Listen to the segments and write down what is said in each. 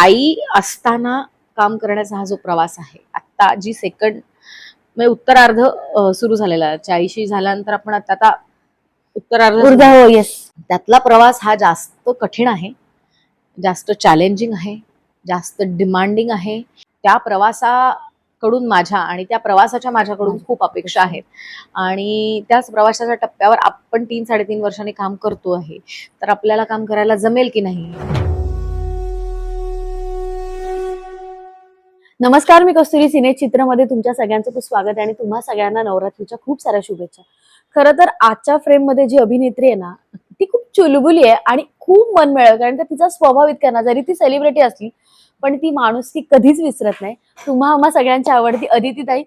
आई असताना काम करण्याचा हा जो प्रवास आहे आता जी सेकंड म्हणजे उत्तरार्ध सुरू झालेला आहे. चाळीशी झाल्यानंतर आपण आता आता उत्तरार्ध हो येस त्यातला प्रवास हा जास्त कठीण आहे जास्त चॅलेंजिंग आहे जास्त डिमांडिंग आहे. त्या प्रवासाकडून माझ्या आणि त्या प्रवासाच्या माझ्याकडून खूप अपेक्षा आहेत. आणि त्याच प्रवासाच्या टप्प्यावर आपण तीन साडेतीन वर्षांनी काम करतो आहे. तर आपल्याला काम करायला जमेल की नाही? नमस्कार मी कस्तुरी सिने चित्रमध्ये तुमच्या सगळ्यांचं खूप स्वागत आहे आणि तुम्हा सगळ्यांना नवरात्रीच्या खूप साऱ्या शुभेच्छा. खरं तर आजच्या फ्रेममध्ये जी अभिनेत्री आहे ना ती खूप चुलबुली आहे आणि खूप मन मिळेल कारण का तिचा स्वभाव इतका ना जरी ती सेलिब्रिटी असली पण ती माणूस ती कधीच विसरत नाही. तुम्हा आम्हा सगळ्यांची आवडती अदिती ताई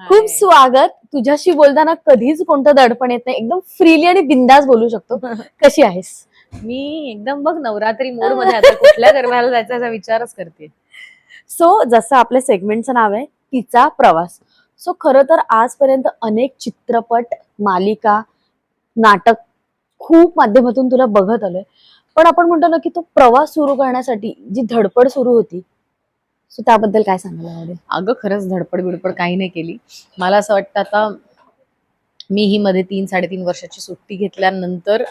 खूप स्वागत. तुझ्याशी बोलताना कधीच कोणतं दडपण येत नाही. एकदम फ्रीली आणि बिंदास बोलू शकतो. कशी आहेस? मी एकदम बघ नवरात्री मोडमध्ये आता कुठल्या गरब्याला जायचा याचा विचारच करते सो जसं आपल्या सेगमेंटचं नाव आहे तिचा प्रवास. सो खरं तर आजपर्यंत अनेक चित्रपट मालिका नाटक खूप माध्यमातून तुला बघत आलोय. पण आपण म्हणतो ना की तो प्रवास सुरू करण्यासाठी जी धडपड सुरू होती सो त्याबद्दल काय सांगायला आवडेल अगं खरंच धडपड बिडपड काही नाही केली. मला असं वाटतं आता मी ही मध्ये तीन साडेतीन वर्षाची सुट्टी घेतल्यानंतर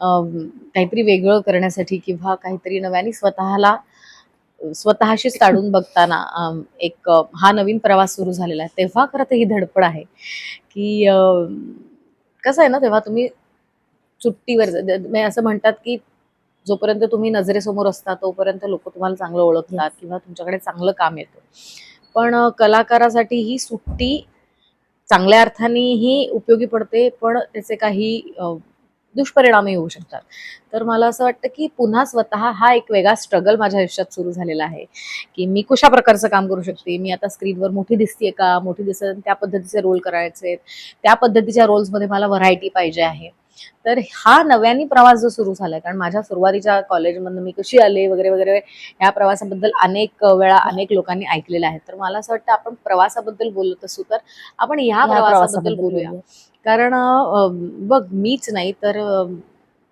काहीतरी वेगळं करण्यासाठी किंवा काहीतरी नव्याने स्वतःला स्वतःशीच काढून बघताना एक हा नवीन प्रवास सुरू झालेला आहे. तेव्हा खरं तर ही धडपड आहे की कसं आहे ना तेव्हा तुम्ही सुट्टीवर म्हणजे असं म्हणतात की जोपर्यंत तुम्ही नजरेसमोर असता तोपर्यंत लोक तुम्हाला चांगलं ओळखतात किंवा तुमच्याकडे चांगलं काम येतं. पण कलाकारासाठी ही सुट्टी चांगल्या अर्थानेही उपयोगी पडते पण त्याचे काही अ, दुष्परिणामही होऊ शकतात. तर मला असं वाटतं की पुन्हा स्वतः हा एक वेगळा स्ट्रगल माझ्या आयुष्यात सुरू झालेला आहे. की मी कशा प्रकारचं काम करू शकते? मी आता स्क्रीनवर मोठी दिसतेय का? मोठी दिसत त्या पद्धतीचे रोल करायचे आहेत. त्या पद्धतीच्या रोल्समध्ये मला व्हरायटी पाहिजे आहे. तर हा नव्याने प्रवास जो सुरू झालाय कारण माझ्या सुरुवातीच्या कॉलेजमधनं मी कशी आले वगैरे वगैरे ह्या प्रवासाबद्दल अनेक वेळा अनेक लोकांनी ऐकलेलं आहे. तर मला असं वाटतं आपण प्रवासाबद्दल बोलत असू तर आपण ह्या प्रवासाबद्दल बोलूया. कारण बघ मीच नाही तर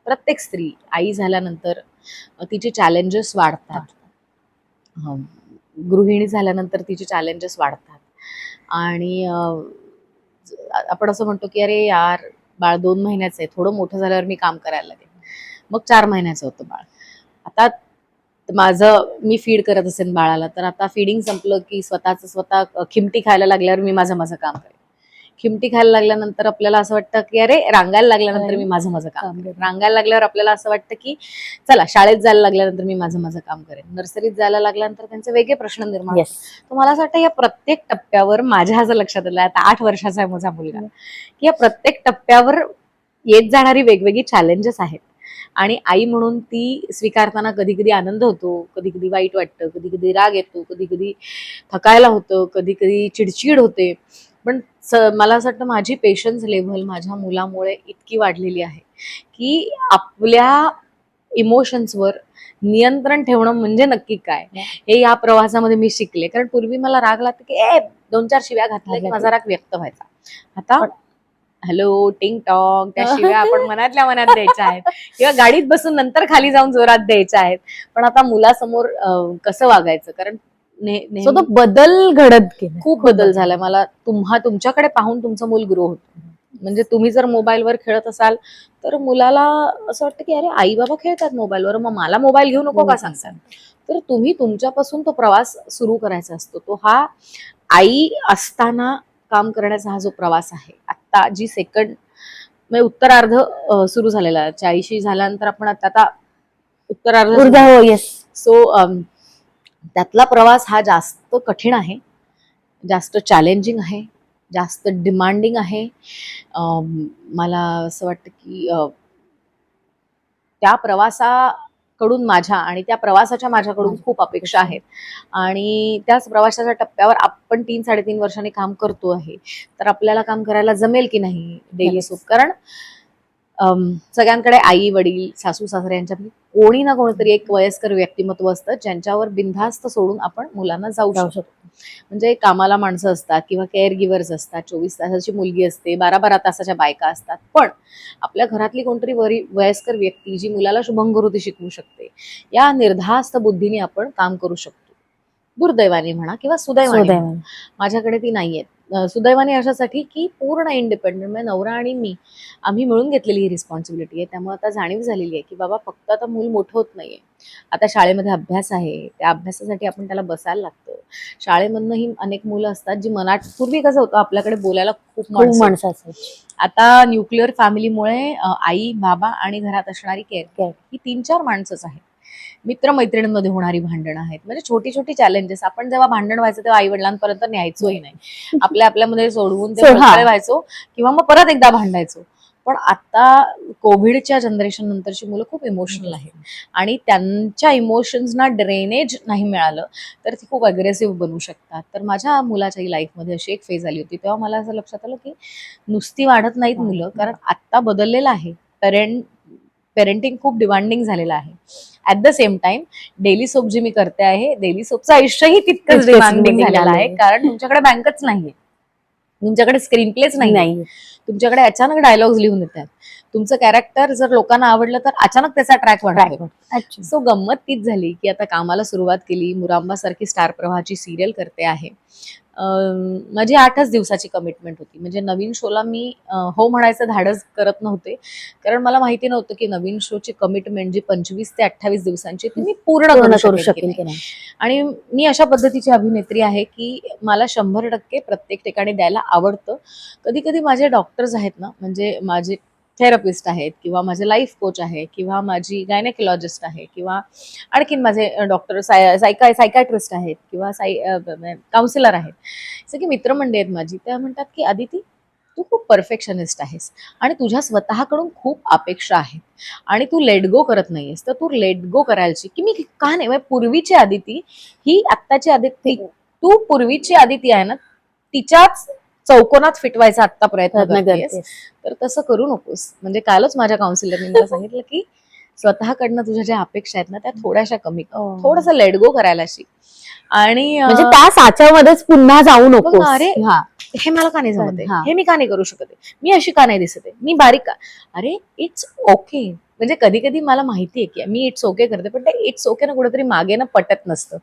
प्रत्येक स्त्री आई झाल्यानंतर तिचे चॅलेंजेस वाढतात. गृहिणी झाल्यानंतर तिचे चॅलेंजेस वाढतात. आणि आपण असं म्हणतो की अरे यार बाळ दोन महिन्याचं आहे थोडं मोठं झाल्यावर मी काम करायला लागेल. मग चार महिन्याचं होतं बाळ. आता माझं मी फीड करत असेल बाळाला तर आता फिडिंग संपलं की स्वतःच स्वतः खिमटी खायला लागल्यावर मी माझं माझं काम करेन. खिमटी खायला लागल्यानंतर आपल्याला असं वाटतं की अरे रांगायला लागल्यानंतर मी माझं माझं काम करेन. रांगायला लागल्यावर आपल्याला असं वाटतं की चला शाळेत जायला लागल्यानंतर मी माझं माझं काम करेन. नर्सरीत जायला लागल्यानंतर त्यांचे वेगळे प्रश्न निर्माण. तर मला असं वाटतं या प्रत्येक टप्प्यावर माझ्या असं लक्षात आलं आता आठ वर्षाचा आहे माझा मुलगा. की या प्रत्येक टप्प्यावर येत जाणारी वेगवेगळी चॅलेंजेस आहेत. आणि आई म्हणून ती स्वीकारताना कधी कधी आनंद होतो कधी कधी वाईट वाटतं कधी कधी राग येतो कधी कधी थकायला होतं कधी कधी चिडचिड होते. पण स- मला असं वाटतं माझी पेशन्स लेव्हल माझ्या मुलामुळे इतकी वाढलेली आहे की आपल्या इमोशन्सवर नियंत्रण ठेवणं म्हणजे नक्की काय? हे. या प्रवासामध्ये मी शिकले. कारण पूर्वी मला राग लागतो की ए दोन चार शिव्या घातल्या की माझा राग व्यक्त व्हायचा. आता हॅलो टिंग टॉंग त्या शिव्या आपण मनातल्या मनात द्यायच्या आहेत. किंवा गाडीत बसून नंतर खाली जाऊन जोरात द्यायच्या आहेत. पण आता मुलासमोर कसं वागायचं? कारण ने- सो तो बदल घडत गेला. खूप बदल झालाय मला तुम्हा तुमच्याकडे पाहून तुमचं मूल ग्रो होतं. म्हणजे तुम्ही जर मोबाईलवर खेळत असाल तर मुलाला असं वाटतं की अरे आई बाबा खेळतात मोबाईलवर मग मला मोबाईल घेऊ नको का सांगतात? तर तुम्ही तुमच्यापासून तो प्रवास सुरू करायचा असतो. तो हा आई असताना काम करण्याचा हा जो प्रवास आहे आता जी सेकंड म्हणजे उत्तरार्ध सुरू झालेला आहे. चाळीशी झाल्यानंतर आपण आता आता उत्तरार्ध हो येस सो त्यातला प्रवास हा जास्त कठीण आहे जास्त चॅलेंजिंग आहे जास्त डिमांडिंग आहे. मला असं वाटतं की त्या प्रवासाकडून माझ्या आणि त्या प्रवासाच्या माझ्याकडून खूप अपेक्षा आहेत. आणि त्याच प्रवासाच्या टप्प्यावर आपण तीन साडेतीन वर्षांनी काम करतो आहे. तर आपल्याला काम करायला जमेल की नाही? Daily Yes. सोप कारण सगळ्यांकडे आई वडील सासू सासरे यांच्यापैकी कोणी ना कोणीतरी एक वयस्कर व्यक्तिमत्व असतं ज्यांच्यावर बिनधास्त सोडून आपण मुलांना जाऊ जाऊ शकतो. म्हणजे कामाला माणसं असतात किंवा केअर गिव्हर्स असतात चोवीस तासाची मुलगी असते बारा बारा तासाच्या बायका असतात. पण आपल्या घरातली कोणतरी वरी वयस्कर व्यक्ती जी मुलाला शुभंकरोती शिकवू शकते या निर्धास्त बुद्धीने आपण काम करू शकतो. दुर्दैवाने म्हणा किंवा सुदैवाने. माझ्याकडे ती नाहीये अं, सुदैवाने अशासाठी की पूर्ण इंडिपेंडंट म्हणजे नवरा आणि मी आम्ही मिळून घेतलेली ही रिस्पॉन्सिबिलिटी आहे. त्यामुळे आता जाणीव झालेली आहे की बाबा फक्त आता मूल मोठं होत नाहीये. आता शाळेमध्ये अभ्यास आहे. त्या अभ्यासासाठी आपण त्याला बसायला लागतं. शाळेमधनं ही अनेक मुलं असतात जी मनात पूर्वी कसं होतं आपल्याकडे बोलायला खूप माणसं असायची. आता न्यूक्लिअर फॅमिलीमुळे आई बाबा आणि घरात असणारी केअर Care. ही तीन चार माणसंच आहेत. मित्रमैत्रिणींमध्ये होणारी भांडणं आहेत. म्हणजे छोटी छोटी चॅलेंजेस आपण जेव्हा भांडण व्हायचं तेव्हा आई वडिलांपर्यंत न्यायचोही नाही. आपल्या आपल्यामध्ये सोडवून ते व्हायचो किंवा मग परत एकदा भांडायचो. पण आता कोविडच्या जनरेशन नंतरची मुलं खूप इमोशनल आहेत. आणि त्यांच्या इमोशन्सना ड्रेनेज नाही मिळालं तर ती खूप अग्रेसिव्ह बनू शकतात. तर माझ्या मुलाच्याही लाईफमध्ये अशी एक फेज आली होती. तेव्हा मला असं लक्षात आलं की नुसती वाढत नाहीत मुलं कारण आत्ता बदललेलं आहे. पेरेंट पेरेंटिंग खूप डिमांडिंग झालेलं आहे. At the same time daily soap जी मी करते आहे डेली सोपचं आयुष्यही तितकंच डिमांडिंग झालेलं आहे. कारण तुमच्याकडे बँकच नाहीये. तुमच्याकडे स्क्रीन प्लेच नाही नाही. तुमच्याकडे अचानक डायलॉग्स लिहून येतात. तुमचं कॅरेक्टर जर लोकांना आवडलं तर अचानक त्याचा ट्रॅक वाढतो. सो गंमत तीच झाली की आता कामाला सुरुवात केली मुरांबा सारखी स्टार प्रवाहाची सिरियल करते आहे. माझी आठच दिवसाची कमिटमेंट होती. म्हणजे नवीन शोला मी हो म्हणायचं धाडस करत नव्हते. कारण मला माहिती नव्हतं की नवीन शोची कमिटमेंट जी पंचवीस ते अठ्ठावीस दिवसांची ती मी पूर्ण करू शकेन आणि मी अशा पद्धतीची अभिनेत्री आहे की मला शंभर टक्के प्रत्येक ठिकाणी द्यायला आवडतं. कधी कधी माझे डॉक्टर्स आहेत ना म्हणजे माझे थेरपिस्ट आहेत किंवा माझे लाईफ कोच आहे किंवा माझी गायनेकॉलॉजिस्ट आहे किंवा आणखीन माझे डॉक्टर साय सायका सायकायट्रिस्ट आहेत किंवा साय काउन्सिलर आहेत. सगळी मित्रमंडळी आहेत माझी. त्या म्हणतात की आदिती तू खूप परफेक्शनिस्ट आहेस आणि तुझ्या स्वतःकडून खूप अपेक्षा आहेत आणि तू लेट गो करत नाहीयेस. तर तू लेट गो करायची की मी का नाही? म्हणजे पूर्वीची आदिती ही आत्ताची आदिती तू पूर्वीची आदिती आहे ना तिच्याच चौकोनात फिटवायचा आत्ता प्रयत्न करतेस करते तर तसं करू नकोस म्हणजे कालच माझ्या काउन्सिलरने मला सांगितलं की स्वतःकडनं तुझ्या ज्या अपेक्षा आहेत ना त्या थोड्याशा कमी. हो. थोडस लेट गो करायला शिक आणि म्हणजे त्या साच्यामध्येच पुन्हा जाऊ नको अरे, हा मला का नाही जमत? हा. मी का नाही करू शकत? मी अशी का नाही दिसत मी बारीक का अरे इट्स ओके म्हणजे कधी कधी मला माहिती आहे की मी इट्स ओके करते पण ते इट्स ओके ना कुठेतरी मागे ना पटत नसतं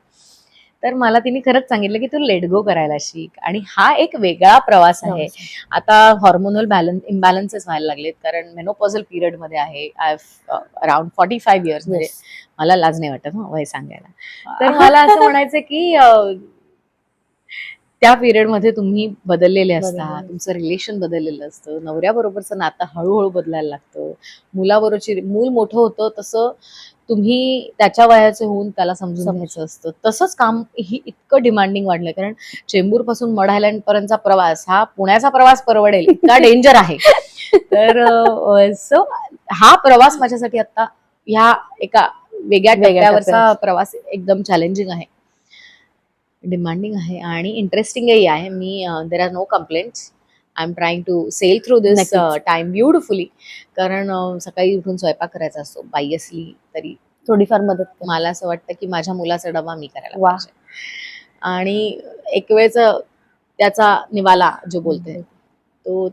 तर मला तिने खरंच सांगितलं की तू लेट गो करायला शिक. आणि हा एक वेगळा प्रवास आहे. आता हॉर्मोनल बॅलन्स इम्बॅलन्सेस व्हायला लागलेत. कारण मेनोपॉझल पिरियडमध्ये आहे. I around forty five years म्हणजे. मला लाज नाही वाटत वय सांगायला. तर मला असं म्हणायचं की त्या पिरियडमध्ये तुम्ही बदललेले असता. तुमचं रिलेशन बदललेलं असतं. नवऱ्याबरोबरचं नातं हळूहळू बदलायला लागतं. मुलाबरोबरची मूल मोठं होतं तसं तुम्ही त्याच्या वयाचे होऊन त्याला समजून. घ्यायचं असतं. तसंच काम ही इतकं डिमांडिंग वाढलंय. कारण चेंबूरपासून मड पर्यंतचा प्रवास हा पुण्याचा प्रवास परवडेल इतका डेंजर आहे. तर सो हा प्रवास माझ्यासाठी आता ह्या एका वेगळ्या टप्प्यावरचा टप्प्यावर. प्रवास एकदम चॅलेंजिंग आहे. डिमांडिंग आहे आणि इंटरेस्टिंगही आहे. मी there are no complaints I am trying to sell through this. Time beautifully कारण अं, सकाळी उठून स्वयंपाक करायचा असतो. बाई असली तरी थोडीफार मदत. मला असं वाटतं की माझ्या मुलाचा डबा मी करायला वा. पाहिजे. आणि एक वेळच त्याचा निवाला जो बोलते तो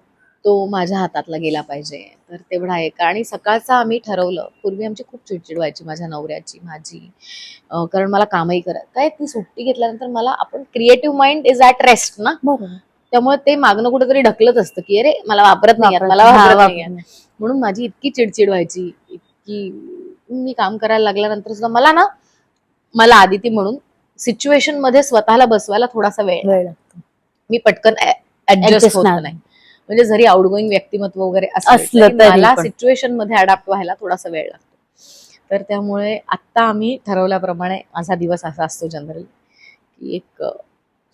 तो माझ्या हातातला गेला पाहिजे. तर तेवढा एक. आणि सकाळचा आम्ही ठरवलं पूर्वी आमची खूप चिडचिड व्हायची माझ्या नवऱ्याची माझी. कारण मला कामही करत काय ती सुट्टी घेतल्यानंतर मला आपण creative mind is at rest ना? त्यामुळे ते मागणं कुठेतरी ढकलत असतं की अरे मला वापरत नाही मला वापरत नाही. म्हणून माझी इतकी चिडचिड व्हायची इतकी मी काम करायला लागल्यानंतर सुद्धा मला ना मला आदिती म्हणून सिच्युएशनमध्ये स्वतःला बसवायला थोडासा वेळ. मी पटकन ऍडजस्ट होत नाही. म्हणजे जरी आउटगोईंग व्यक्तिमत्व वगैरे असलं मला. सिच्युएशनमध्ये अडॅप्ट व्हायला थोडासा वेळ लागतो तर त्यामुळे आत्ता आम्ही ठरवल्याप्रमाणे माझा दिवस असा असतो जनरली की एक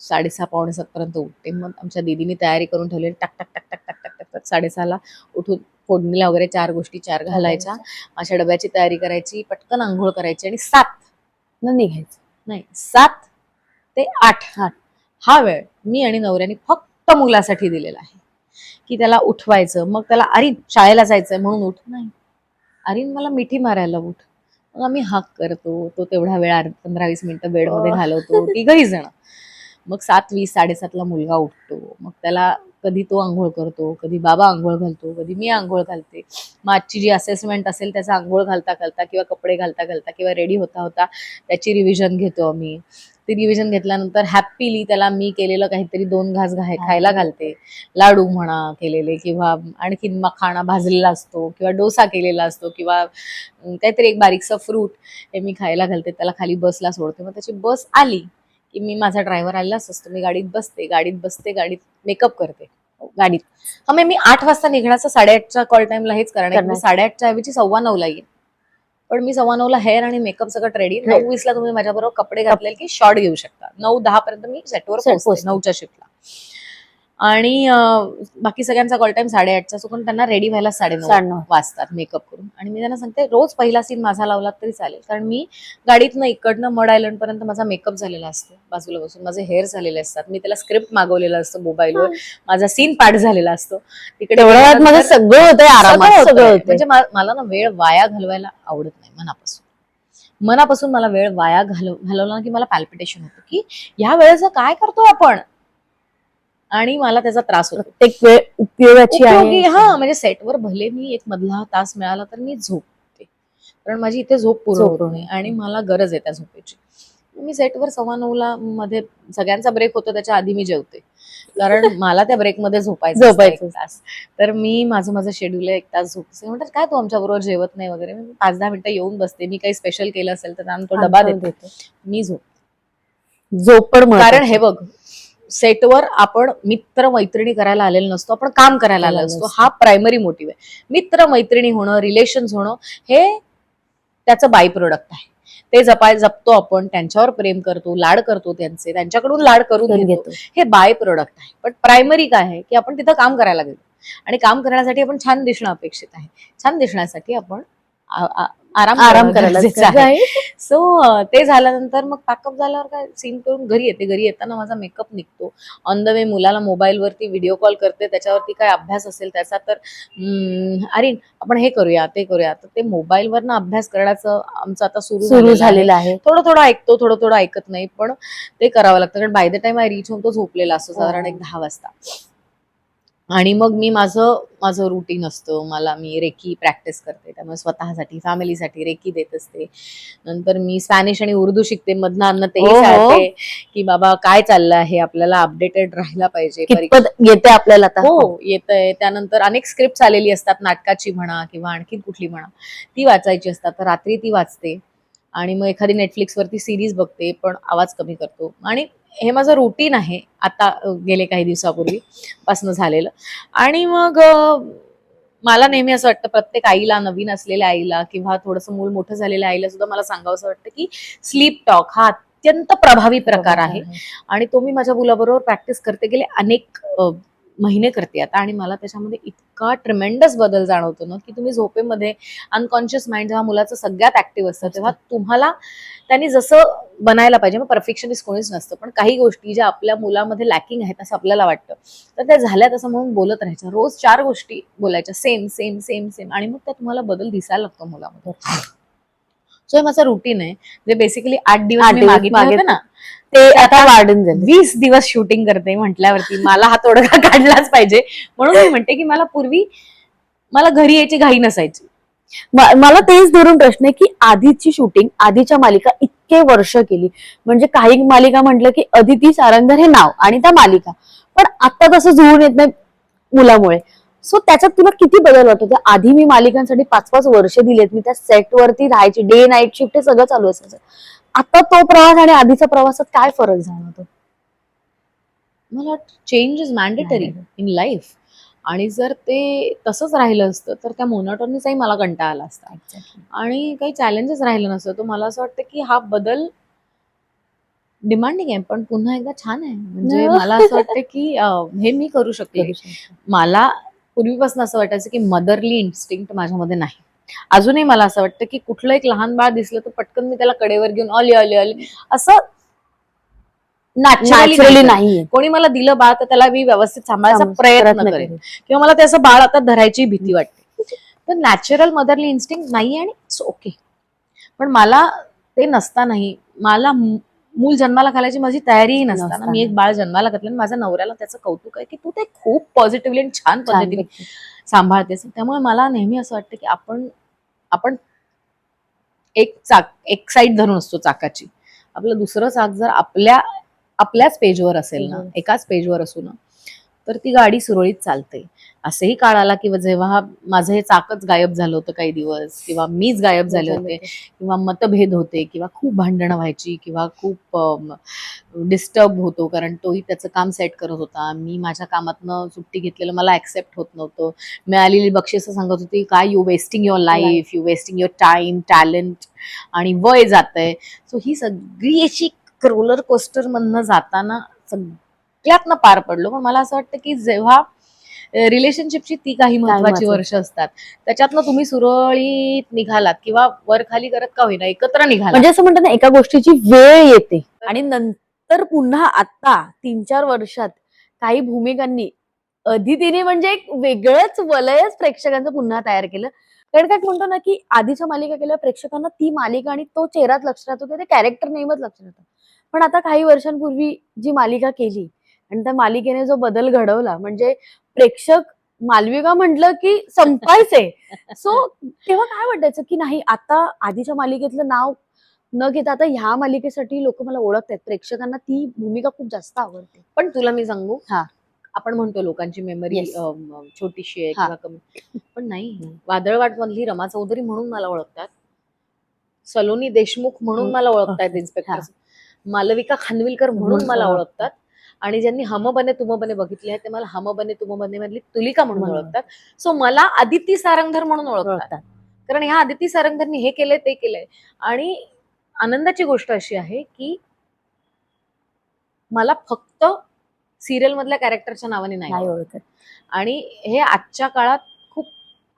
साडेसहा पावणे सात पर्यंत उठते. मग आमच्या दीदीने तयारी करून ठेवली टाक टाक टाक टाक टाक टाक टाक टाक साडेसहाला उठून फोडणीला वगैरे चार गोष्टी चार घालायच्या. माझ्या डब्याची तयारी करायची पटकन आंघोळ करायची आणि सात न निघायचं. नाही सात ते आठ. आठ. हा वेळ मी आणि नवऱ्याने फक्त मुलासाठी दिलेला आहे. की त्याला उठवायचं मग त्याला अरे शाळेला जायचंय म्हणून उठ. नाही. अरीन मला मिठी मारायला उठ. मग आम्ही हाक करतो तो तेवढा वेळ पंधरा वीस मिनिटं बेडमध्ये हो. घालवतो तिघही जण. मग सात वीस साडेसातला मुलगा उठतो. मग त्याला कधी तो आंघोळ करतो कधी बाबा आंघोळ घालतो कधी मी आंघोळ घालते. मग आजची जी असेसमेंट असेल त्याचा आंघोळ घालता घालता किंवा कपडे घालता घालता किंवा रेडी होता होता त्याची रिव्हिजन घेतो आम्ही. ती रिव्हिजन घेतल्यानंतर हॅपीली त्याला मी केलेलं काहीतरी दोन घास घाय खायला घालते. लाडू म्हणा केलेले किंवा आणखीन मखाणा भाजलेला असतो किंवा डोसा केलेला असतो किंवा काहीतरी एक बारीकसा फ्रूट हे मी खायला घालते. त्याला खाली बसला सोडते. मग त्याची बस आली. की मी माझा ड्रायव्हर आलेलाच असतो मी गाडीत बसते गाडीत बसते गाडीत मेकअप करते गाडीत हा मग मी आठ वाजता निघण्याचा साडेआठच्या कॉल टाइमला हेच करणार. मी. साडेआठच्या ऐवजी सव्वा नऊला येईन पण मी सव्वा नऊला हेअर आणि मेकअप सगळं रेडी. नऊ वीसला तुम्ही माझ्याबरोबर कपडे घातले की शॉर्ट घेऊ शकता नऊ दहा पर्यंत मी सेटवर. नऊच्या शिफ्टला आणि बाकी सगळ्यांचा कॉल टाइम साडेआठचा सो पण त्यांना रेडी व्हायला साडेनऊ. वाजतात मेकअप करून. आणि मी त्यांना सांगते रोज पहिला सीन माझा लावला तरी चालेल. कारण मी गाडीतनं इकडनं मड आयलंड पर्यंत माझा मेकअप झालेला असतो. बाजूला बसून माझे हेअर झालेले असतात. मी त्याला स्क्रिप्ट मागवलेलं असतं मोबाईलवर माझा सीन पाठ झालेला असतो. तिकडे माझं सगळं. होतंय म्हणजे मला ना वेळ वाया घालवायला आवडत नाही मनापासून. मनापासून मला वेळ वाया घालव घालवला की मला पॅल्पिटेशन होतं की या वेळेचं काय करतोय आपण? आणि मला त्याचा त्रास होतो. प्रत्येक वेळ उपयोगाची उपयोगी आहे हा म्हणजे सेटवर भले मी एक मधला तास मिळाला तर मी झोपते. कारण माझी इथे झोप पूर्ण होत. नाही आणि मला गरज आहे त्या झोपेची. मी सेटवर सव्वा नऊला मध्ये सगळ्यांचा ब्रेक होतो त्याच्या आधी मी जेवते. कारण मला त्या ब्रेकमध्ये झोपायचं झोपायचं तास. तर मी माझं माझं शेड्यूल आहे एक तास झोपते. म्हणतात काय तू आमच्या बरोबर जेवत नाही वगैरे? मी पाच दहा मिनिटं येऊन बसते. मी काही स्पेशल केलं असेल तर त्यांना तो डबा देते. मी झोप झोप पण. कारण हे बघ सेटवर आपण मित्र मैत्रिणी करायला आलेलो नसतो आपण काम करायला आलेलो असतो. हा प्रायमरी मोटिव्ह आहे. मित्र मैत्रिणी होणं रिलेशन्स होणं हे त्याचं बाय प्रोडक्ट आहे. ते जपाय जपतो आपण त्यांच्यावर प्रेम करतो लाड करतो त्यांचे त्यांच्याकडून लाड करून घेतो. हे बाय प्रोडक्ट आहे. पण प्रायमरी काय आहे? की आपण तिथं काम करायला गेलो. आणि काम करण्यासाठी आपण छान दिसणं अपेक्षित आहे. छान दिसण्यासाठी आपण आराम आराम करायला. सो ते झाल्यानंतर मग पॅकअप झाल्यावर काय? सीन करून घरी येते. घरी येताना माझा मेकअप निघतो. ऑन द वे मुलाला मोबाईलवरती व्हिडिओ कॉल करते. त्याच्यावरती काय अभ्यास असेल त्याचा तर अरे आपण हे करूया ते करूया. तर ते मोबाईलवर ना अभ्यास करण्याचं आमचं आता सुरू सुरू झालेलं आहे. झालेलं आहे. थोडं थोडं ऐकतो थोडं थोडं ऐकत नाही पण ते करावं लागतं. कारण by the time I reach होऊन तो झोपलेला असतो साधारण एक दहा वाजता. आणि मग मी माझं माझं रुटीन असतं. मला मी रेकी प्रॅक्टिस करते. त्यामुळे स्वतःसाठी फॅमिलीसाठी रेकी देत असते. नंतर मी स्पॅनिश आणि उर्दू शिकते. मधनं अन्न तेही. सांगते की बाबा काय चाललं आहे? आपल्याला अपडेटेड राहायला पाहिजे. येते आपल्याला हो येतंय. त्यानंतर अनेक स्क्रिप्ट आलेली असतात. नाटकाची म्हणा किंवा आणखी कुठली म्हणा. ती वाचायची असतात. तर रात्री ती वाचते. आणि मग एखादी नेटफ्लिक्सवरती सिरीज बघते पण आवाज कमी करतो. आणि हे माझं रुटीन आहे आता गेले काही दिवसापूर्वी पासनं झालेलं. आणि मग मला नेहमी असं वाटतं प्रत्येक आईला नवीन असलेल्या आईला किंवा थोडंसं मूल मोठं झालेल्या आईला सुद्धा मला सांगावं असं वाटतं की स्लीप टॉक हा अत्यंत प्रभावी प्रकार आहे. आणि तो मी माझ्या मुलाबरोबर प्रॅक्टिस करते गेले अनेक महिने करते आता आणि मला त्याच्यामध्ये इतका ट्रिमेंडस बदल जाणवतो ना की तुम्ही झोपेमध्ये अनकॉन्शियस माइंड जेव्हा मुलाचं सगळ्यात ऍक्टिव्ह असतं तेव्हा तुम्हाला त्यांनी जसं बनायला पाहिजे मग परफेक्शनिस्ट कोणीच नसतं. पण काही गोष्टी ज्या आपल्या मुलामध्ये लॅकिंग आहेत असं आपल्याला वाटतं. तर त्या झाल्या तसं म्हणून बोलत राहायच्या रोज चार गोष्टी बोलायच्या. सेम सेम सेम सेम आणि मग त्या तुम्हाला बदल दिसायला लागतो मुलामध्ये. सो हे माझं रुटीन आहे. जे बेसिकली आठ दिवस मागे- ना ते आता वाढून जाईल वीस दिवस शूटिंग करते म्हटल्यावरती. मला हा तोडगा काढलाच पाहिजे. म्हणून मी म्हणते की मला पूर्वी मला घरी यायची घाई नसायची. मला तेच धरून प्रश्न आहे की आधीची शूटिंग आधीच्या मालिका इतके वर्ष केली. म्हणजे काही मालिका म्हटलं की अदिती सारंगधर हे नाव आणि त्या मालिका. पण आता तसं जुळून येत नाही मुलामुळे. सो त्याच्यात तुला किती बदल वाटतो त्या आधी मी मालिकांसाठी पाच पाच वर्ष दिलेत. मी त्या सेटवरती राहायची डे नाईट शिफ्ट हे सगळं चालू असायचं. आता तो प्रवास आणि आधीच्या प्रवासात काय फरक जाणवतो? मला change is mandatory in life आणि जर ते तसंच राहिलं असतं तर त्या मोनोटॉनीचाही मला कंटाळा आला असता. आणि काही चॅलेंजेस राहिलं नसतं तर मला असं वाटतं की हा बदल डिमांडिंग आहे पण पुन्हा एकदा छान आहे. म्हणजे. मला असं वाटतं की हे मी करू शकते. मला पूर्वीपासून असं वाटायचं की मदरली इन्स्टिंक्ट माझ्यामध्ये नाही. अजूनही मला असं वाटतं की कुठलं एक लहान बाळ दिसलं तर पटकन मी त्याला कडेवर घेऊन ऑली ऑली ऑली असं नॅचरली नाहीये. कोणी मला दिलं बाळ तर त्याला मी व्यवस्थित सांभाळायचा प्रयत्न करेन. किंवा मला त्याचं बाळ आता धरायची भीती वाटते. तर नॅचरल मदरली इन्स्टिंग नाही आणि इट्स ओके पण मला ते नसतानाही मला मूल जन्माला घालायची माझी तयारीही नसताना. मी एक बाळ जन्माला घातलं आणि माझ्या नवऱ्याला त्याचं कौतुक आहे की तू ते खूप पॉझिटिव्हली आणि छान पद्धतीने. सांभाळतेस. त्यामुळे मला नेहमी असं वाटतं की आपण आपण एक चाक एक साईड धरून असतो चाकाची. आपलं दुसरं चाक जर आपल्या आपल्याच पेजवर असेल ना. एकाच पेजवर असू ना तर ती गाडी सुरळीत चालते. असेही काळ आला की जेव्हा माझं हे चाकच गायब झालं होतं काही दिवस किंवा मीच गायब झाले होते किंवा मतभेद होते किंवा खूप भांडणं व्हायची किंवा खूप डिस्टर्ब होतो कारण तोही त्याचं काम सेट करत होता. मी माझ्या कामातनं सुट्टी घेतलेलं मला ऍक्सेप्ट होत नव्हतं. मिळालेली बक्षिस सांगत होती काय you wasting your life you wasting your time talent आणि वय जात आहे सो ही सगळी अशी रोलर कोस्टर मधनं जाताना सगळ्यातनं पार पडलो. पण मला असं वाटतं की जेव्हा रिलेशनशिपची ती काही महत्वाची महत्वाची. वर्ष असतात त्याच्यातनं तुम्ही सुरळीत निघालात किंवा वर खाली करत का होईना एकत्र निघाला म्हणजे असं म्हणतात ना एका गोष्टीची वेळ येते आणि नंतर पुन्हा आता तीन चार वर्षात काही भूमिकांनी अदितीने म्हणजे एक वेगळंच वलयच प्रेक्षकांचं पुन्हा तयार केलं. कारण काय म्हणतो ना की आधीच्या मालिका केल्या प्रेक्षकांना ती मालिका आणि तो चेहराच लक्षात राहतो ते कॅरेक्टर नेहमीच लक्षात राहतं. पण आता काही वर्षांपूर्वी जी मालिका केली आणि त्या मालिकेने जो बदल घडवला म्हणजे प्रेक्षक मालविका म्हटलं की संपायचे. सो तेव्हा काय वाटायचं की नाही आता आधीच्या मालिकेतलं नाव न घेता आता ह्या मालिकेसाठी लोक मला ओळखतात प्रेक्षकांना ती भूमिका खूप जास्त आवडते पण तुला मी सांगू हा. आपण म्हणतो लोकांची मेमरी Yes. छोटीशी आहे हा. किंवा कमी पण नाही वादळवाट मधली रमा चौधरी म्हणून मला ओळखतात सलोनी देशमुख म्हणून. मला ओळखतात. इन्स्पेक्टर मालविका खानविलकर म्हणून म्हणून मला ओळखतात. ओळखतात आणि ज्यांनी हम बने तुम बने बघितले आहे ते मला हम बने तुम बने मधली तुलिका म्हणून म्हणून. ओळखतात सो मला आदिती सारंगधर म्हणून ओळखतात ओळखतात कारण ह्या आदिती सारंगधरनी हे केलंय ते केलंय आणि आनंदाची गोष्ट अशी आहे की मला फक्त सिरियल मधल्या कॅरेक्टरच्या नावाने नाही ओळखत. आणि हे आजच्या काळात खूप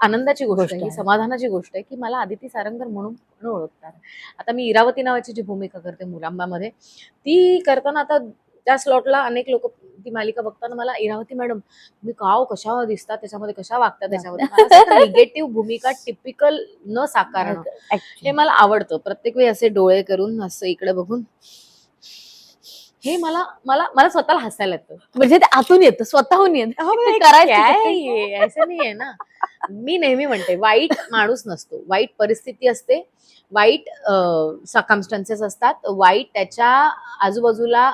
आनंदाची गोष्ट आहे ही. समाधानाची गोष्ट आहे की मला आदिती सारंगधर म्हणून पण ओळखतात आता मी इरावती नावाची जी भूमिका करते मुरांबामध्ये ती करताना आता त्या स्लॉटला अनेक लोक ती मालिका बघताना मला इरावती मॅडम तुम्ही काव कशा दिसतात त्याच्यामध्ये कशा वागतात त्याच्यामध्ये? निगेटिव्ह भूमिका टिपिकल न साकारणं हे. मला आवडतं. प्रत्येक वेळी असे डोळे करून असं इकडे बघून हे मला मला मला स्वतःला हसायला येतं. म्हणजे ते आतून येतं स्वतःहून येतं. ते काय करायचं आहे? असं नाहीये ना. मी नेहमी म्हणते वाईट माणूस नसतो. वाईट परिस्थिती असते. वाईट सकमस्टन्सेस असतात. वाईट त्याच्या आजूबाजूला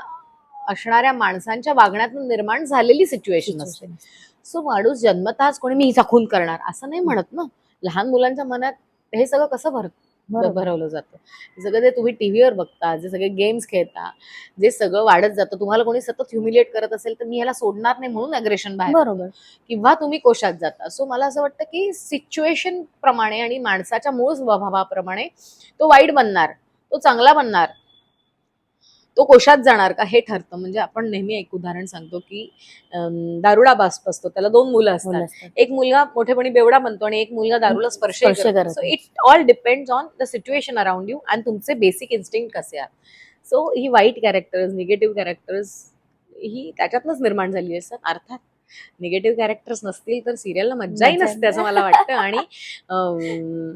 असणाऱ्या माणसांच्या वागण्यातून निर्माण झालेली सिच्युएशन असते. सो माणूस जन्मताच कोणी मी हिचा खून करणार? असं नाही म्हणत ना. लहान मुलांच्या मनात हे सगळं कसं भर बरोबर. भरवलं जातं? सगळं जे तुम्ही टीव्हीवर बघता जे सगळे गेम्स खेळता जे सगळं वाढत जातं तुम्हाला कोणी सतत ह्युमिलेट करत असेल तर मी ह्याला सोडणार नाही म्हणून अग्रेशन बाहेर बरोबर. किंवा तुम्ही कोशात जाता. सो मला असं वाटतं की सिच्युएशन प्रमाणे आणि माणसाच्या मूळ स्वभावाप्रमाणे तो वाईट बनणार तो चांगला बनणार तो कोशात जाणार का हे ठरतं. म्हणजे आपण नेहमी एक उदाहरण सांगतो की दारुडा बास असतो त्याला दोन मुलं असतात. एक मुलगा मोठेपणी बेवडा बनतो आणि एक मुलगा दारूला स्पर्श करत. It all depends on the situation around you आणि तुमचे बेसिक इन्स्टिंग कसे आहेत. सो ही वाईट कॅरेक्टर्स निगेटिव्ह कॅरेक्टर्स ही त्याच्यातनंच निर्माण झाली असतात अर्थात निगेटिव्ह कॅरेक्टर्स नसतील तर सिरियलला मज्जाही मज्जा नसते असं मला वाटतं. आणि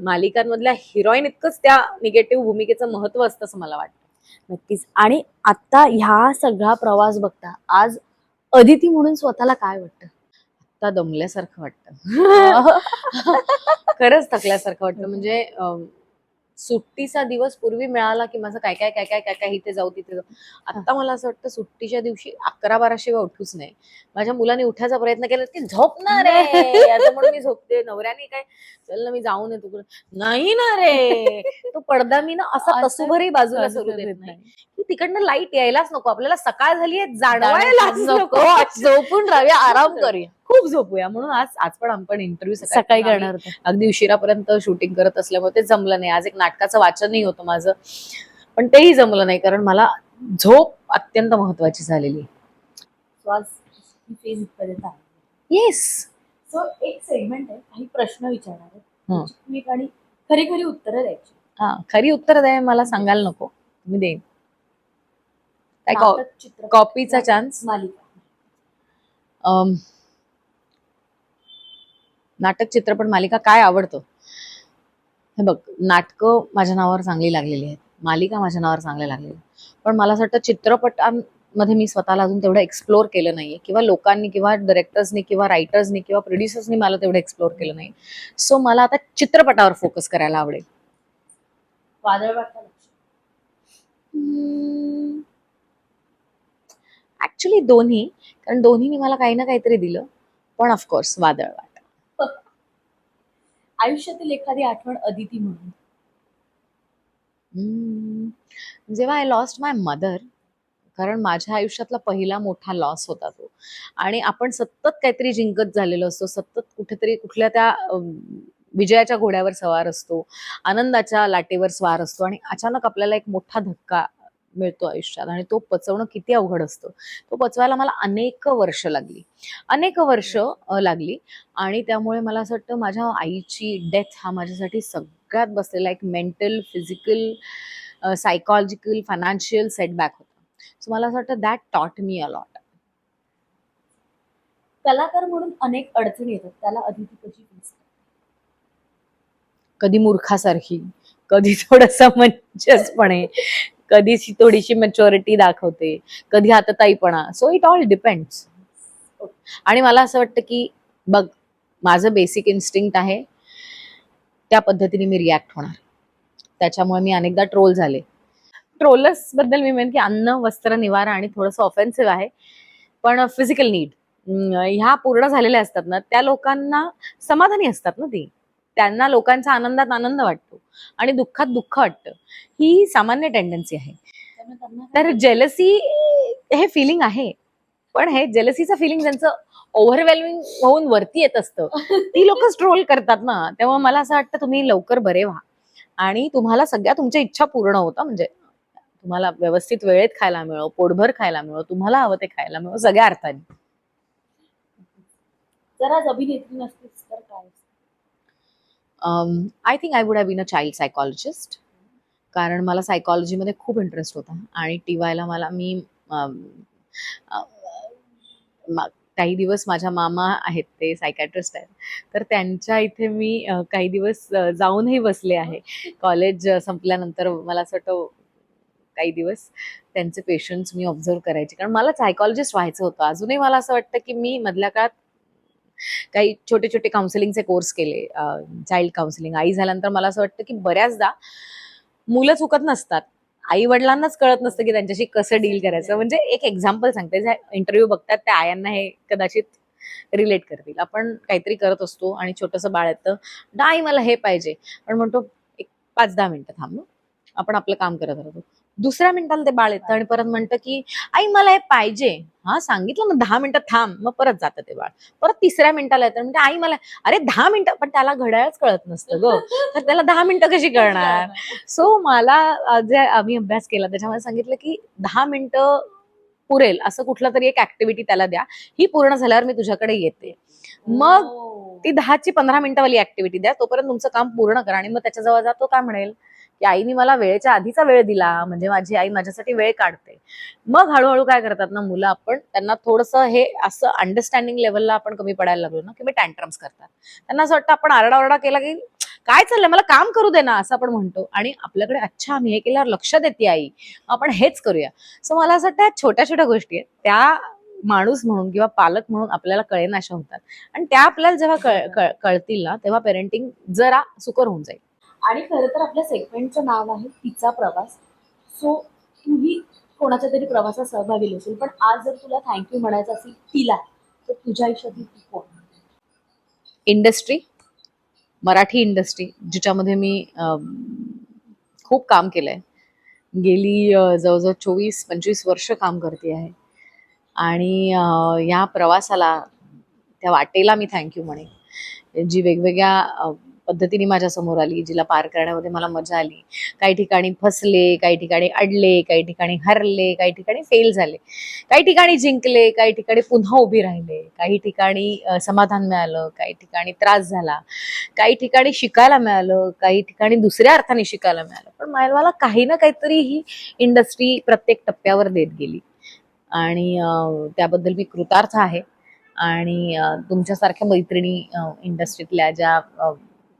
मालिकांमधल्या हिरोईन इतकंच त्या निगेटिव्ह भूमिकेचं महत्त्व असतं असं मला वाटतं. नक्कीच. आणि आता ह्या सगळा प्रवास बघता आज अदिती म्हणून स्वतःला काय वाटतं? आता दमल्यासारखं वाटतं. खरंच थकल्यासारखं वाटतं. म्हणजे सुट्टीचा दिवस पूर्वी मिळाला की माझं काय काय काय काय काय काय इथे जाऊ तिथे जाऊ. आता मला असं वाटतं सुट्टीच्या दिवशी अकरा बारा शिवाय उठूच नाही. माझ्या मुलाने उठायचा प्रयत्न केला ती झोपणार आहे. असं म्हणून मी झोपते. नवऱ्याने काय चल ना मी जाऊन येतो. नाही ना रे. तो पडदा मी ना असा तसुभरही बाजूला सरू देत नाही. की तिकडनं लाइट यायलाच नको. आपल्याला सकाळ झाली जाणवायलाच नको. झोपून राहूया आराम करूया. खूप झोपूया. म्हणून आज आज पण आपण इंटरव्ह्यू सकाळी करणार. अगदी उशिरापर्यंत शूटिंग करत असल्यामुळे ते जमलं नाही. आज एक नाटकाचं वाचनही होतं माझं. पण तेही जमलं नाही कारण मला झोप अत्यंत महत्वाची झालेली. ही. येस सो एक सेगमेंट आहे. काही प्रश्न विचारणार आणि खरी खरी उत्तरं द्यायची. हा खरी उत्तर द्या मला सांगायला नको. मी देईन. कॉपीचा चान्स नाटक चित्रपट मालिका काय आवडतं? हे बघ नाटकं माझ्या नावावर चांगली लागलेली आहेत. मालिका माझ्या नावावर चांगल्या लागलेल्या. पण मला असं वाटतं चित्रपटांमध्ये मी स्वतःला अजून तेवढं एक्सप्लोर केलं नाहीये. किंवा लोकांनी किंवा डिरेक्टर्सनी किंवा रायटर्सनी किंवा प्रोड्युसर्सनी मला तेवढं एक्सप्लोर केलं नाही सो मला आता चित्रपटावर फोकस करायला आवडेल. वादळ वाटतं? ऍक्च्युली दोन्ही. कारण दोन्हीनी मला काही ना काहीतरी दिलं. पण ऑफकोर्स वादळ वाट आयुष्यातील एखादी आठवण अदिती म्हणून. जेव्हा आय लॉस्ट माय मदर कारण माझ्या आयुष्यातला पहिला मोठा लॉस होता तो. आणि आपण सतत काहीतरी जिंकत झालेलो असतो सतत कुठेतरी कुठल्या त्या विजयाच्या घोड्यावर सवार असतो आनंदाच्या लाटेवर स्वार असतो आणि अचानक आपल्याला एक मोठा धक्का मिळतो आयुष्यात आणि तो पचवणं किती अवघड असतं. तो पचवायला मला अनेक वर्ष लागली. अनेक वर्ष लागली आणि त्यामुळे मला असं वाटतं माझ्या आईची डेथ हा माझ्यासाठी सगळ्यात बसलेला एक mental physical psychological financial setback होता. सो मला असं वाटतं दॅट टॉट मी अलॉट कलाकार म्हणून अनेक अडचणी येतात. त्याला अदिती कशी? कधी मूर्खासारखी कधी थोडस मंचसपणे कधीशी थोडीशी मॅच्युरिटी दाखवते कधी हातताईपणा. सो इट ऑल डिपेंड्स आणि मला असं वाटतं की बघ माझं बेसिक इन्स्टिंक्ट आहे त्या पद्धतीने मी रिॲक्ट होणार. त्याच्यामुळे मी अनेकदा ट्रोल झाले. ट्रोलर्सबद्दल मी म्हणेन की अन्न वस्त्र निवारा आणि थोडंसं ऑफेन्सिव्ह आहे. पण फिजिकल नीड ह्या पूर्ण झालेल्या असतात ना त्या लोकांना समाधानी असतात ना ती. त्यांना लोकांचा आनंदात आनंद वाटतो आणि दुःखात दुःख वाटतं. ही सामान्य टेंडन्सी आहे. तर जेलसी हे फिलिंग आहे. पण हे जेलसीचं फिलिंग ज्यांचं ओव्हरवेल्मिंग होऊन वरती येत असतं ती लोक स्ट्रोल करतात ना. तेव्हा मला असं वाटतं तुम्ही लवकर बरे व्हा. आणि तुम्हाला सगळ्या तुमच्या इच्छा पूर्ण होतं म्हणजे तुम्हाला व्यवस्थित वेळेत खायला मिळो पोटभर खायला मिळो तुम्हाला हवं ते खायला मिळो सगळ्या अर्थाने. जर आज अभिनेत्री नसतीस तर काय? I think I would have been a child psychologist कारण मला सायकॉलॉजीमध्ये खूप इंटरेस्ट होता. आणि टी वायला मला मी um, uh, काही दिवस माझ्या मामा आहेत ते सायकॅट्रिस्ट आहेत. तर त्यांच्या इथे मी काही दिवस जाऊनही बसले आहे. कॉलेज संपल्यानंतर मला असं वाटतं काही दिवस त्यांचे पेशंट्स मी ऑब्झर्व करायचे. कारण मला सायकॉलॉजिस्ट व्हायचं होतं. अजूनही मला असं वाटतं की मी मधल्या काळात काही छोटे छोटे काउन्सिलिंगचे कोर्स केले चाइल्ड काउन्सिलिंग आई झाल्यानंतर मला असं वाटतं की बऱ्याचदा मुलं चुकत नसतात. आई वडिलांनाच कळत नसतं की त्यांच्याशी कसं डील करायचं. म्हणजे एक एक्झाम्पल सांगते. जे इंटरव्ह्यू बघतात त्या आयांना हे कदाचित रिलेट करतील. आपण काहीतरी करत असतो आणि छोटंसं बाळ येतं नाही मला हे पाहिजे. पण म्हणतो एक पाच दहा मिनिटं थांब हं." आपण आपलं काम करत राहतो. दुसऱ्या मिनिटाला ते बाळ येतं आणि परत म्हणतं की आई मला हे पाहिजे. हा सांगितलं ना दहा मिनिटं थांब. मग परत जातं ते बाळ. परत तिसऱ्या मिनिटाला येतं. म्हणजे आई मला अरे दहा मिनिटं. पण त्याला घड्याळच कळत नसतं ग. तर त्याला दहा मिनिटं कशी कळणार? सो मला जे आम्ही अभ्यास केला त्याच्यामध्ये सांगितलं की दहा मिनिटं पुरेल. असं कुठलं तरी एक ऍक्टिव्हिटी त्याला द्या. ही पूर्ण झाल्यावर मी तुझ्याकडे येते. मग हो. ती दहाची पंधरा मिनिटावाली ऍक्टिव्हिटी द्या. तोपर्यंत तुमचं काम पूर्ण करा आणि मग त्याच्याजवळ जातो काय म्हणेल? की आईने मला वेळेच्या आधीचा वेळ दिला म्हणजे माझी आई माझ्यासाठी वेळ काढते. मग हळूहळू काय करतात ना मुलं आपण त्यांना थोडंसं हे असं अंडरस्टँडिंग लेवलला आपण कमी पडायला लागलो ना की मी टँट्रम्स करतात. त्यांना असं वाटतं आपण आरडाओरडा केला की काय चाललंय मला काम करू दे ना असं आपण म्हणतो. आणि आपल्याकडे अच्छा मी हे केल्यावर लक्ष देते आई आपण हेच करूया. सो मला असं वाटतं छोट्या छोट्या गोष्टी आहेत. त्या माणूस म्हणून किंवा पालक म्हणून आपल्याला कळेनाशा होतात. आणि त्या आपल्याला जेव्हा कळतील ना तेव्हा पेरेंटिंग जरा सुकर होऊन जाईल. आणि खरं तर आपल्या सेगमेंटचं नाव आहे तिचा प्रवास. सो तूही कोणाच्या तरी प्रवासात सहभागी असेल पण आज जर तुला थँक्यू म्हणायचं असेल तिला तर तुझ्या आयुष्यातील ती कोण? इंडस्ट्री मराठी इंडस्ट्री जिच्यामध्ये मी खूप काम केलं आहे गेली जवळजवळ चोवीस पंचवीस वर्ष काम करते आहे. आणि या प्रवासाला त्या वाटेला मी थँक्यू म्हणेन. जी वेगवेगळ्या पद्धतीने माझ्यासमोर आली जिला पार करण्यामध्ये मला मजा आली. काही ठिकाणी फसले काही ठिकाणी अडले काही ठिकाणी हरले काही ठिकाणी फेल झाले. काही ठिकाणी जिंकले काही ठिकाणी पुन्हा उभी राहिले. काही ठिकाणी समाधान मिळालं काही ठिकाणी त्रास झाला. काही ठिकाणी शिकायला मिळालं काही ठिकाणी दुसऱ्या अर्थाने शिकायला मिळालं. पण मला काही ना काहीतरी ही इंडस्ट्री प्रत्येक टप्प्यावर देत गेली. आणि त्याबद्दल मी कृतार्थ आहे. आणि तुमच्यासारख्या मैत्रिणी इंडस्ट्रीतल्या ज्या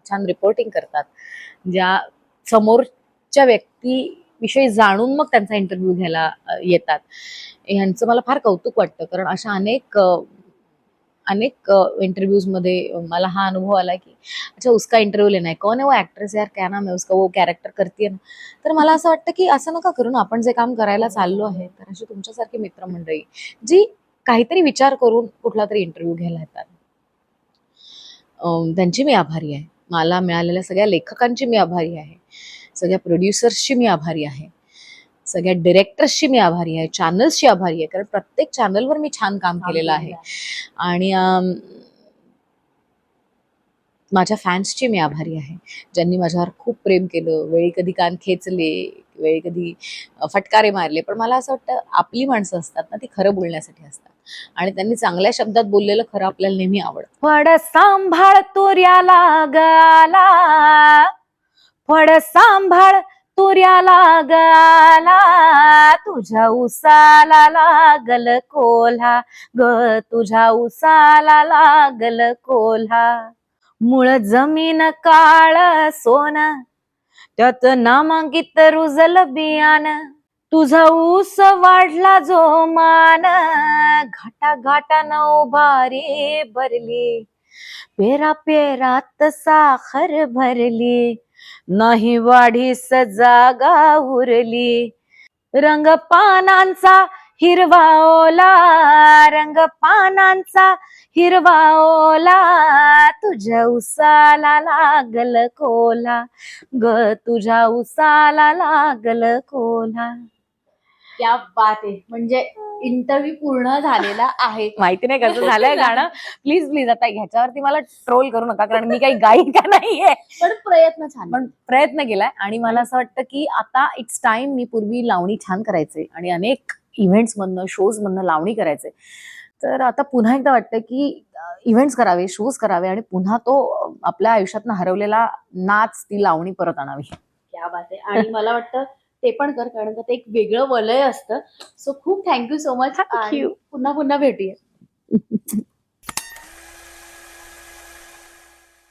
छान रिपोर्टिंग करतात. ज्या समोरच्या व्यक्तीविषयी जाणून मग त्यांचा इंटरव्ह्यू घ्यायला येतात. ह्यांचं मला फार कौतुक वाटतं कारण अशा अनेक अनेक इंटरव्यूजमध्ये मला हा अनुभव आला की अच्छा उसका इंटरव्यू लेना है. कौन है वो ऍक्ट्रेस यार? क्या नाम है उसका? वो कॅरेक्टर करते ना. तर मला असं वाटतं की असं नका करू ना. आपण जे काम करायला चाललो आहे तर अशी तुमच्यासारखी मित्रमंडळी जी काहीतरी विचार करून कुठला तरी इंटरव्ह्यू घ्यायला येतात. त्यांची मी आभारी आहे. मला मिळालेल्या सगळ्या लेखकांची मी आभारी आहे. सगळ्या प्रोड्युसर्सची मी आभारी आहे. सगळ्या डिरेक्टर्सची मी आभारी आहे. चॅनल्सची आभारी आहे. कारण प्रत्येक चॅनलवर मी छान काम केलेलं आहे. आणि माझ्या फॅन्सची मी आभारी आहे. ज्यांनी माझ्यावर खूप प्रेम केलं. वेळी कधी कान खेचले वेळी कधी फटकारे मारले. पण मला असं वाटतं आपली माणसं असतात ना ती खरं बोलण्यासाठी असतात. आणि त्यांनी चांगल्या शब्दात बोललेलं खरं आपल्याला नेहमी आवडतं. फड सांभाळ तुर्याला गाला. फड सांभाळ तुर्याला गाला. तुझ्या उसाला लागल कोल्हा. ग तुझ्या उसाला लागल कोल्हा. मुळ जमीन काळ सोन. त्यात नामांकित रुजल बियाण. तुझा ऊस वाढला जो मान घाटा घाटान उभारी भरली. पेरा पेरात साखर भरली नाही वाढीस जागा उरली. रंग पानांचा हिरवा ओला रंग पानांचा हिरवा ओला तुझ्या उसाला लागल कोला. ग तुझ्या उसाला लागल कोला. क्या बात आहे. म्हणजे इंटरव्ह्यू पूर्ण झालेला आहे. माहिती नाही कसं झालंय गाणं. प्लीज प्लीज आता ह्याच्यावरती मला ट्रोल करू नका कारण मी काही गायिका नाहीये. पण प्रयत्न छान. पण प्रयत्न केलाय आणि मला असं वाटतं की आता इट्स टाइम मी पूर्वी लावणी छान करायचे आणि अनेक इव्हेंट्स मधनं शोज मधनं लावणी करायचे. तर आता पुन्हा एकदा वाटतं की इव्हेंट्स करावे शोज करावे आणि पुन्हा तो आपल्या आयुष्यातनं हरवलेला नाच ती लावणी परत आणावी. क्या बात आहे. आणि मला वाटतं ते पण कर कारण का ते एक वेगळं वलय असतं सो खूप थँक्यू सो मच. पुन्हा पुन्हा भेटूया